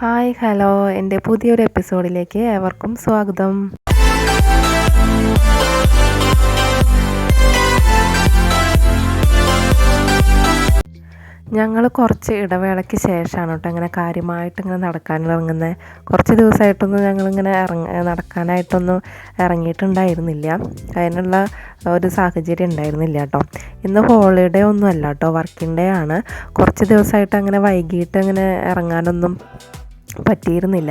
Hi hello. എന്റെ പുതിയൊരു എപ്പിസോഡിലേക്ക് ഏവർക്കും സ്വാഗതം. ഞങ്ങൾ കുറച്ച് ഇടവേളയ്ക്ക് ശേഷമാണ് കേട്ടോ ഇങ്ങനെ കാര്യമായിട്ട് ഇങ്ങനെ നടക്കാനിറങ്ങുന്നത് കുറച്ച് ദിവസമായിട്ടൊന്നും ഞങ്ങളിങ്ങനെ ഇറങ്ങ നടക്കാനായിട്ടൊന്നും ഇറങ്ങിയിട്ടുണ്ടായിരുന്നില്ല. അതിനുള്ള ഒരു സാഹചര്യം ഉണ്ടായിരുന്നില്ല കേട്ടോ. ഇന്ന് ഹോളിഡേ ഒന്നും അല്ല കേട്ടോ വർക്കിംഗ് ഡേ ആണ്. കുറച്ച് ദിവസമായിട്ട് അങ്ങനെ വൈകിട്ട് അങ്ങനെ ഇറങ്ങാനൊന്നും പറ്റിയിരുന്നില്ല.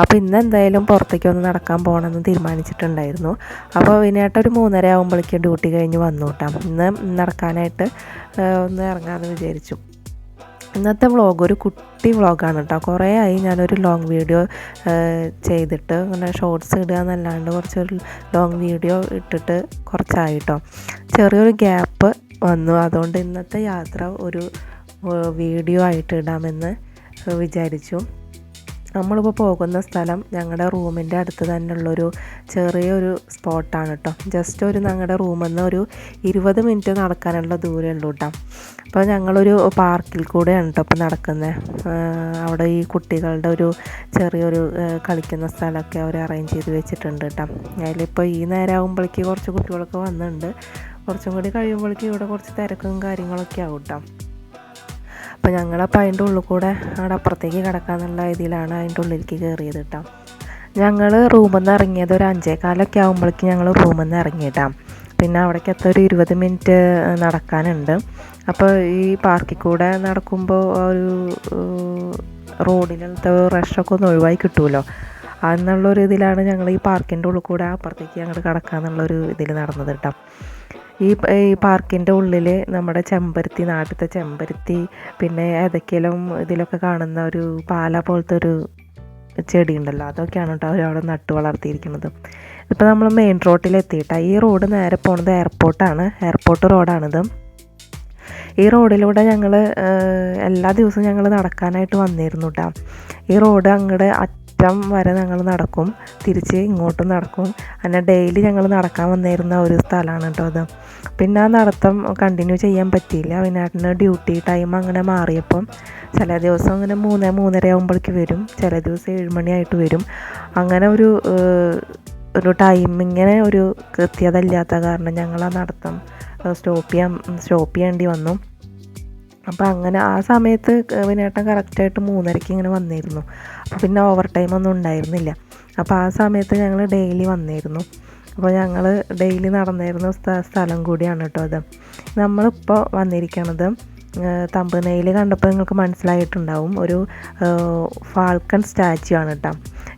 അപ്പോൾ ഇന്ന് എന്തായാലും പുറത്തേക്ക് ഒന്ന് നടക്കാൻ പോകണമെന്ന് തീരുമാനിച്ചിട്ടുണ്ടായിരുന്നു. അപ്പോൾ വിനേട്ട ഒരു മൂന്നര ആകുമ്പോഴേക്കും ഡ്യൂട്ടി കഴിഞ്ഞ് വന്നു ഇന്ന് നടക്കാനായിട്ട് ഒന്ന് ഇറങ്ങാമെന്ന് വിചാരിച്ചു. ഇന്നത്തെ വ്ളോഗ് ഒരു കുട്ടി വ്ളോഗാണ് കേട്ടോ കുറേ ആയി ഞാനൊരു ലോങ് വീഡിയോ ചെയ്തിട്ട് അങ്ങനെ ഷോർട്സ് ഇടുക എന്നല്ലാണ്ട് കുറച്ചൊരു ലോങ് വീഡിയോ ഇട്ടിട്ട് കുറച്ചായി കേട്ടോ ചെറിയൊരു ഗ്യാപ്പ് വന്നു. അതുകൊണ്ട് ഇന്നത്തെ യാത്ര ഒരു വീഡിയോ ആയിട്ട് ഇടാമെന്ന് വിചാരിച്ചു. നമ്മളിപ്പോൾ പോകുന്ന സ്ഥലം ഞങ്ങളുടെ റൂമിന്റെ അടുത്ത് തന്നെയുള്ളൊരു ചെറിയൊരു സ്പോട്ടാണ് കേട്ടോ ജസ്റ്റ് ഒരു ഞങ്ങളുടെ റൂമിൽ നിന്ന് ഒരു ഇരുപത് മിനിറ്റ് നടക്കാനുള്ള ദൂരമേ ഉള്ളൂ കേട്ടോ അപ്പോൾ ഞങ്ങളൊരു പാർക്കിൽ കൂടെയാണ് കേട്ടോ ഇപ്പോൾ നടക്കുന്നത് അവിടെ ഈ കുട്ടികളുടെ ഒരു ചെറിയൊരു കളിക്കുന്ന സ്ഥലമൊക്കെ അവർ അറേഞ്ച് ചെയ്ത് വെച്ചിട്ടുണ്ട് കേട്ടോ അതിലിപ്പോൾ ഈ നേരം ആകുമ്പോഴേക്ക് കുറച്ച് കുട്ടികളൊക്കെ വന്നിട്ടുണ്ട് കുറച്ചും കൂടി കഴിയുമ്പോഴേക്കും ഇവിടെ കുറച്ച് തിരക്കും കാര്യങ്ങളൊക്കെ ആവും കേട്ടോ അപ്പോൾ ഞങ്ങളപ്പോൾ അതിന്റെ ഉള്ളിൽ കൂടെ അവിടെ അപ്പുറത്തേക്ക് കിടക്കാന്നുള്ള ഇതിലാണ് അതിന്റെ ഉള്ളിലേക്ക് കയറിയത് കേട്ടോ ഞങ്ങൾ റൂമിൽ നിന്ന് ഇറങ്ങിയത് ഒരു അഞ്ചേകാലൊക്കെ ആകുമ്പോഴേക്ക് ഞങ്ങൾ റൂമിൽ നിന്ന് ഇറങ്ങിയിട്ടാണ് പിന്നെ അവിടേക്ക് എത്ര ഒരു ഇരുപത് മിനിറ്റ് നടക്കാനുണ്ട്. അപ്പോൾ ഈ പാർക്കിൽ കൂടെ നടക്കുമ്പോൾ ഒരു റോഡിലത്തെ റഷൊക്കെ ഒന്ന് ഒഴിവായി കിട്ടുമല്ലോ എന്നുള്ളൊരു ഇതിലാണ് ഞങ്ങൾ ഈ പാർക്കിന്റെ ഉള്ളിൽ കൂടെ അപ്പുറത്തേക്ക് ഞങ്ങൾ കിടക്കാന്നുള്ളൊരു ഇതിൽ നടന്നത് കേട്ടോ ഈ ഈ പാർക്കിന്റെ ഉള്ളിൽ നമ്മുടെ ചെമ്പരത്തി നാട്ടിലത്തെ ചെമ്പരത്തി പിന്നെ ഏതൊക്കെയും ഇതിലൊക്കെ കാണുന്ന ഒരു പാല പോലത്തെ ഒരു ചെടി ഉണ്ടല്ലോ അതൊക്കെയാണ് കേട്ടോ അവർ അവിടെ നട്ടു വളർത്തിയിരിക്കുന്നത്. ഇപ്പോൾ നമ്മൾ മെയിൻ റോഡിൽ എത്തിയിട്ടാണ് ഈ റോഡ് നേരെ പോണത് എയർപോർട്ടാണ് എയർപോർട്ട് റോഡാണിത് ഈ റോഡിലൂടെ ഞങ്ങൾ എല്ലാ ദിവസവും ഞങ്ങൾ നടക്കാനായിട്ട് വന്നിരുന്നു കേട്ടോ ഈ റോഡ് അങ്ങോട്ട് അറ്റം വരെ ഞങ്ങൾ നടക്കും. തിരിച്ച് ഇങ്ങോട്ടും നടക്കും. അങ്ങനെ ഡെയിലി ഞങ്ങൾ നടക്കാൻ വന്നിരുന്ന ഒരു സ്ഥലമാണ് കേട്ടോ അത്. പിന്നെ ആ നടത്തം കണ്ടിന്യൂ ചെയ്യാൻ പറ്റിയില്ല. വിനാട്ടിന് ഡ്യൂട്ടി ടൈം അങ്ങനെ മാറിയപ്പം ചില ദിവസം അങ്ങനെ മൂന്ന് മൂന്നര ആകുമ്പോഴേക്ക് വരും. ചില ദിവസം ഏഴുമണിയായിട്ട് വരും. അങ്ങനെ ഒരു ഒരു ടൈമിങ്ങനെ ഒരു കൃത്യത ഇല്ലാത്ത കാരണം ഞങ്ങൾ ആ നടത്തം സ്റ്റോപ്പ് ചെയ്യാൻ സ്റ്റോപ്പ് ചെയ്യേണ്ടി വന്നു. അപ്പോൾ അങ്ങനെ ആ സമയത്ത് വിനേട്ടൻ കറക്റ്റായിട്ട് മൂന്നരയ്ക്ക് ഇങ്ങനെ വന്നിരുന്നു. അപ്പോൾ പിന്നെ ഓവർ ടൈം ഒന്നും ഉണ്ടായിരുന്നില്ല. അപ്പോൾ ആ സമയത്ത് ഞങ്ങൾ ഡെയിലി വന്നിരുന്നു. അപ്പോൾ ഞങ്ങൾ ഡെയിലി നടന്നിരുന്ന സ്ഥലം കൂടിയാണ് കേട്ടോ അത്. നമ്മളിപ്പോൾ വന്നിരിക്കണത് തമ്പനയിൽ കണ്ടപ്പോൾ നിങ്ങൾക്ക് മനസ്സിലായിട്ടുണ്ടാവും. ഒരു ഫാൾക്കൺ സ്റ്റാച്ചു ആണ് കേട്ടോ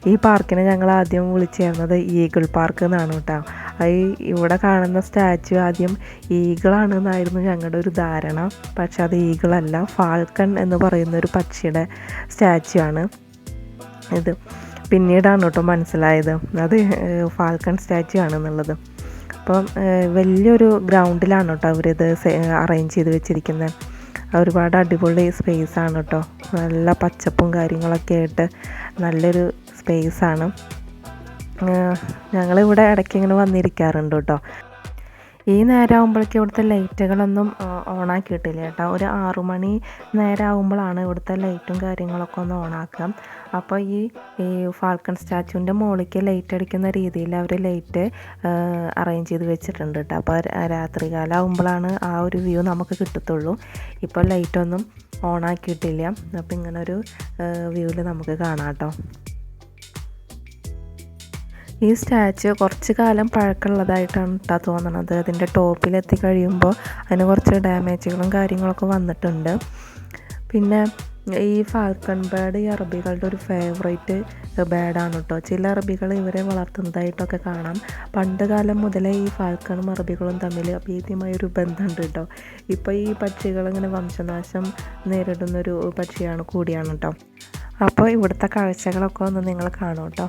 ഈ പാർക്കിനെ ഞങ്ങൾ ആദ്യം വിളിച്ചേർന്നത് ഈഗിൾ പാർക്ക് എന്നാണ് കേട്ടോ. ഈ ഇവിടെ കാണുന്ന സ്റ്റാച്ചു ആദ്യം ഈഗിളാണ് എന്നായിരുന്നു ഞങ്ങളുടെ ഒരു ധാരണ. പക്ഷെ അത് ഈഗിളല്ല ഫാൾക്കൺ എന്ന് പറയുന്ന ഒരു പക്ഷിയുടെ സ്റ്റാച്ചു ആണ് ഇത്. പിന്നീടാണ് കേട്ടോ മനസ്സിലായത് അത് ഫാൽക്കൺ സ്റ്റാച്ചു ആണെന്നുള്ളത്. അപ്പം വലിയൊരു ഗ്രൗണ്ടിലാണ് കേട്ടോ അവരിത് അറേഞ്ച് ചെയ്ത് വെച്ചിരിക്കുന്നത്. ഒരുപാട് അടിപൊളി സ്പേസ് ആണ് കേട്ടോ. നല്ല പച്ചപ്പും കാര്യങ്ങളൊക്കെ ആയിട്ട് നല്ലൊരു സ്പേസാണ് ഞങ്ങളിവിടെ ഇടയ്ക്ക് ഇങ്ങനെ വന്നിരിക്കാറുണ്ട് കേട്ടോ. ഈ നേരം ആകുമ്പോഴേക്കും ഇവിടുത്തെ ലൈറ്റുകളൊന്നും ഓണാക്കിയിട്ടില്ല കേട്ടോ. ഒരു ആറുമണി നേരം ആകുമ്പോഴാണ് ഇവിടുത്തെ ലൈറ്റും കാര്യങ്ങളൊക്കെ ഒന്ന് ഓണാക്കുക. അപ്പോൾ ഈ ഈ ഫാൽക്കൺ സ്റ്റാച്ചുവിന്റെ മുകളിലേക്ക് ലൈറ്റ് അടിക്കുന്ന രീതിയിൽ അവർ ലൈറ്റ് അറേഞ്ച് ചെയ്ത് വെച്ചിട്ടുണ്ട് കേട്ടോ. അപ്പോൾ രാത്രികാലം ആകുമ്പോഴാണ് ആ ഒരു വ്യൂ നമുക്ക് കിട്ടത്തുള്ളൂ. ഇപ്പോൾ ലൈറ്റൊന്നും ഓണാക്കിയിട്ടില്ല. അപ്പോൾ ഇങ്ങനൊരു വ്യൂവിൽ നമുക്ക് കാണാം കേട്ടോ. ഈ സ്റ്റാച്ചു കുറച്ച് കാലം പഴക്കമുള്ളതായിട്ടാണ് കേട്ടോ തോന്നണത്. അതിന്റെ ടോപ്പിലെത്തി കഴിയുമ്പോൾ അതിന് കുറച്ച് ഡാമേജുകളും കാര്യങ്ങളൊക്കെ വന്നിട്ടുണ്ട്. പിന്നെ ഈ ഫാൽക്കൺ ബേഡ് ഈ അറബികളുടെ ഒരു ഫേവറേറ്റ് ബേഡാണ് കേട്ടോ ചില അറബികൾ ഇവരെ വളർത്തുന്നതായിട്ടൊക്കെ കാണാം. പണ്ട് കാലം മുതലേ ഈ ഫാൽക്കണും അറബികളും തമ്മിൽ അഭേദ്യമായ ഒരു ബന്ധമുണ്ട് കേട്ടോ ഇപ്പോൾ ഈ പക്ഷികൾ ഇങ്ങനെ വംശനാശം നേരിടുന്നൊരു പക്ഷിയാണ് കൂടിയാണ് കേട്ടോ അപ്പോൾ ഇവിടുത്തെ കാഴ്ചകളൊക്കെ ഒന്ന് നിങ്ങൾ കാണും കേട്ടോ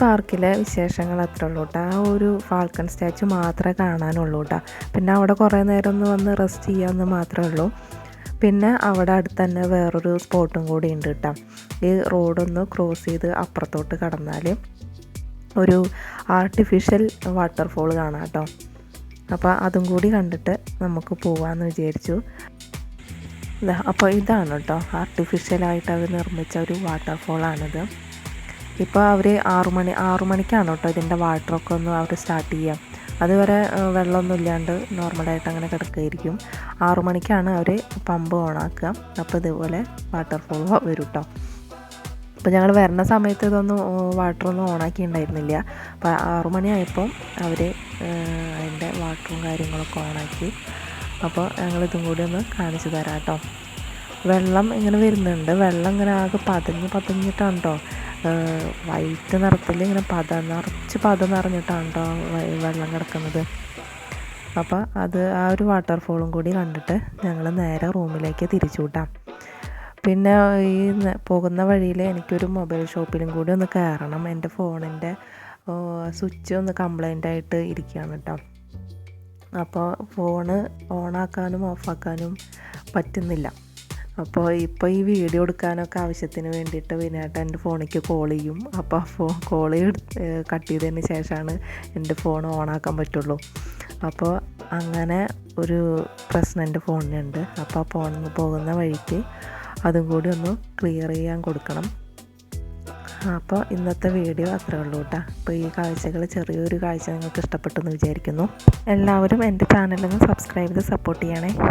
പാർക്കിലെ വിശേഷങ്ങൾ അത്ര ഉള്ളൂ കേട്ടോ. ആ ഒരു ഫാൽക്കൺ സ്റ്റാച്ചു മാത്രമേ കാണാനുള്ളൂ കേട്ടോ. പിന്നെ അവിടെ കുറേ നേരം ഒന്ന് വന്ന് റെസ്റ്റ് ചെയ്യാമെന്ന് മാത്രമേ ഉള്ളൂ. പിന്നെ അവിടെ അടുത്ത് തന്നെ വേറൊരു സ്പോട്ടും കൂടി ഉണ്ട് കേട്ടോ. ഈ റോഡൊന്ന് ക്രോസ് ചെയ്ത് അപ്പുറത്തോട്ട് കടന്നാൽ ഒരു ആർട്ടിഫിഷ്യൽ വാട്ടർഫോൾ കാണാം കേട്ടോ. അപ്പോൾ അതും കൂടി കണ്ടിട്ട് നമുക്ക് പോവാമെന്ന് വിചാരിച്ചു. അപ്പോൾ ഇതാണ് കേട്ടോ. ആർട്ടിഫിഷ്യലായിട്ട് അവർ നിർമ്മിച്ച ഒരു വാട്ടർഫോളാണിത്. ഇപ്പോൾ അവർ ആറു മണി ആറു മണിക്കാണ് കേട്ടോ ഇതിന്റെ വാട്ടറൊക്കെ ഒന്ന് അവർ സ്റ്റാർട്ട് ചെയ്യുക അതുവരെ വെള്ളമൊന്നും ഇല്ലാണ്ട് നോർമലായിട്ട് അങ്ങനെ കിടക്കുകയായിരിക്കും ആറു മണിക്കാണ് അവർ പമ്പ് ഓണാക്കുക അപ്പോൾ ഇതുപോലെ വാട്ടർഫോൾ വരും കേട്ടോ അപ്പോൾ ഞങ്ങൾ വരുന്ന സമയത്ത് ഇതൊന്നും വാട്ടറൊന്നും ഓണാക്കി ഉണ്ടായിരുന്നില്ല അപ്പോൾ ആറു മണിയായപ്പം അവർ അതിന്റെ വാട്ടറും കാര്യങ്ങളൊക്കെ ഓണാക്കി അപ്പോൾ ഞങ്ങളിതും കൂടി ഒന്ന് കാണിച്ചു തരാം കേട്ടോ വെള്ളം ഇങ്ങനെ വരുന്നുണ്ട്. വെള്ളം ഇങ്ങനെ ആകെ പതഞ്ഞ് പതഞ്ഞിട്ടാണ് കേട്ടോ വൈറ്റ് നിറത്തിൽ ഇങ്ങനെ പത നിറച്ച് പത നിറഞ്ഞിട്ടാണ് കേട്ടോ വെള്ളം കിടക്കുന്നത്. അപ്പോൾ അത് ആ ഒരു വാട്ടർഫോളും കൂടി കണ്ടിട്ട് ഞങ്ങൾ നേരെ റൂമിലേക്ക് തിരിച്ചു വിട്ടാം. പിന്നെ ഈ പോകുന്ന വഴിയിൽ എനിക്കൊരു മൊബൈൽ ഷോപ്പിലും കൂടി ഒന്ന് കയറണം. എന്റെ ഫോണിന്റെ സ്വിച്ച് ഒന്ന് കംപ്ലൈന്റ് ആയിട്ട് ഇരിക്കുകയാണ് കേട്ടോ. അപ്പോൾ ഫോണ് ഓണാക്കാനും ഓഫാക്കാനും പറ്റുന്നില്ല. അപ്പോൾ ഇപ്പോൾ ഈ വീഡിയോ എടുക്കാനൊക്കെ ആവശ്യത്തിന് വേണ്ടിയിട്ട് വിനായിട്ട് എന്റെ ഫോണിലേക്ക് കോൾ ചെയ്യും. അപ്പോൾ ആ ഫോ കോൾ കട്ട് ചെയ്തതിന് ശേഷമാണ് എന്റെ ഫോൺ ഓണാക്കാൻ പറ്റുള്ളൂ. അപ്പോൾ അങ്ങനെ ഒരു പ്രശ്നം എന്റെ ഫോണിനുണ്ട് അപ്പോൾ ആ ഫോണിൽ പോകുന്ന വഴിക്ക് അതും കൂടി ഒന്ന് ക്ലിയർ ചെയ്യാൻ കൊടുക്കണം. അപ്പോൾ ഇന്നത്തെ വീഡിയോ അത്രേ ഉള്ളൂ കേട്ടോ. അപ്പോൾ ഈ കാഴ്ചകൾ ചെറിയൊരു കാഴ്ച നിങ്ങൾക്ക് ഇഷ്ടപ്പെട്ടു എന്ന് വിചാരിക്കുന്നു. എല്ലാവരും എന്റെ ചാനലൊന്ന് സബ്സ്ക്രൈബ് ചെയ്ത് സപ്പോർട്ട് ചെയ്യണേ.